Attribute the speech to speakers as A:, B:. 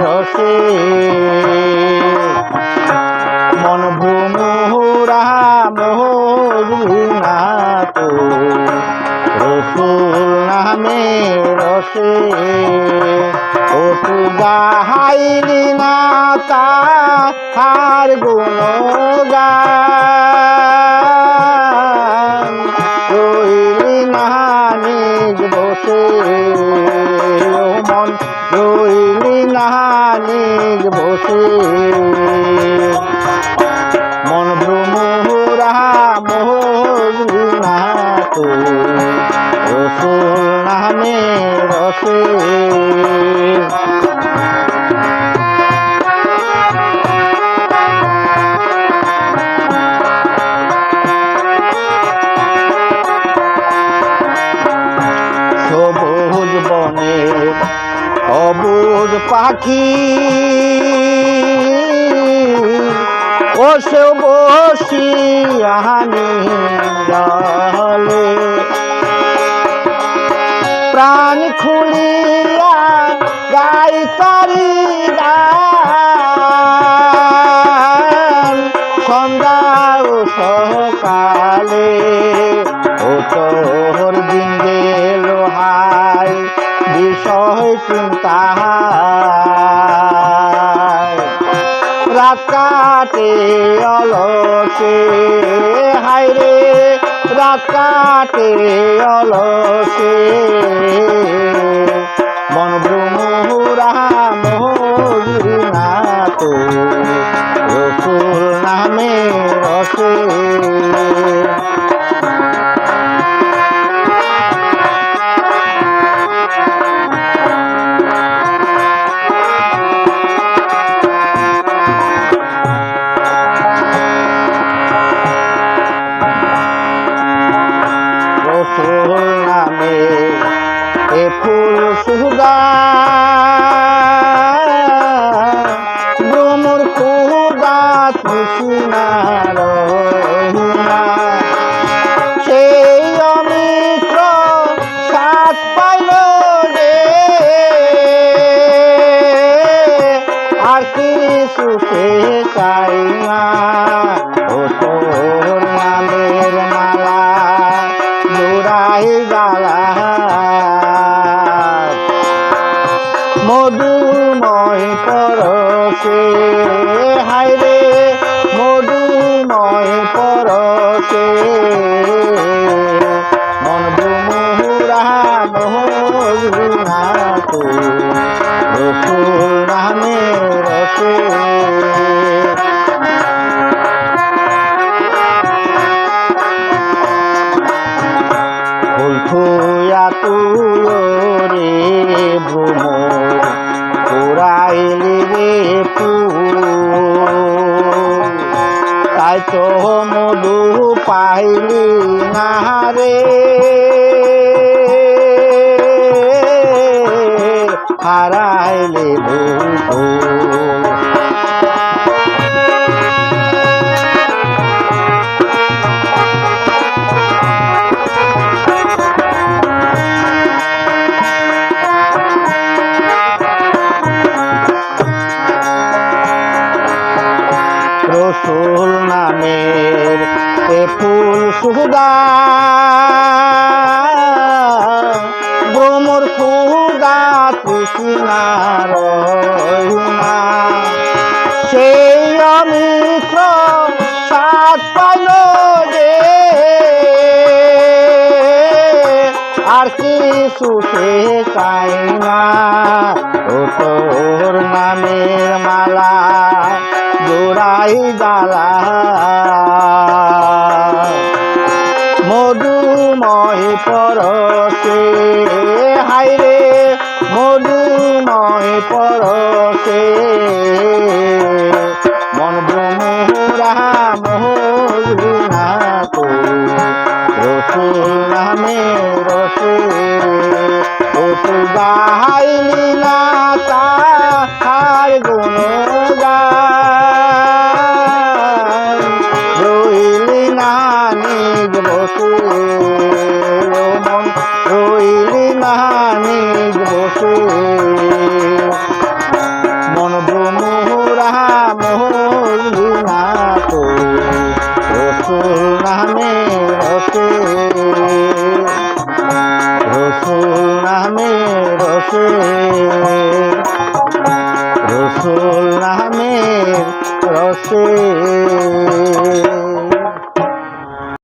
A: রসে। মন ভ্রমরা মোহরি না তো রসুল নামে রসে। ও তু না তাহার গুণগান। রইলি নিজ বসে। মন রইলি নিজ বসে। মন ভ্রমরা মোহরি না তো রসে। পাখি। ও সে বসি আহানি প্রাণ খুলিয়া গাই তারি সকালে ও তোর দিন গেল বিষয় চিন্তা রাত কাটে অলসে হাইরে রাত কাটে অলসে। মন ভ্রমরা মোহরি রসুল নামে রসে। রসুল নামে এ ফুল সুদা ভ্রমর খুদা তৃষ্ণার গালা মধুময় পরশে হাইরে মধুময় পরশে। মন তো রসে। ফুল থুয়া তুলো রে ভ্রমর, পুরাইলি রে ফুল তাই তো মধু পাইলি না রে। হারাইলে ভুল নামের এ ফুল সুদা ভ্রমর খুদা তৃষ্ণার আর কিছু সে চাই না। ও তোর নামের মালা, জোড়াই গালা মধুময় পরশে হাইরে মধুময় পরশে। বাহাইলি না তাহার গুণগান। রইলি না নিজ বসু মন, রইলি না নিজ বসু মন। ব্রহ্মরা মোহলি না তো রসুল নামে রসুল রসুল নামে রসে। রসুল নামে রসে।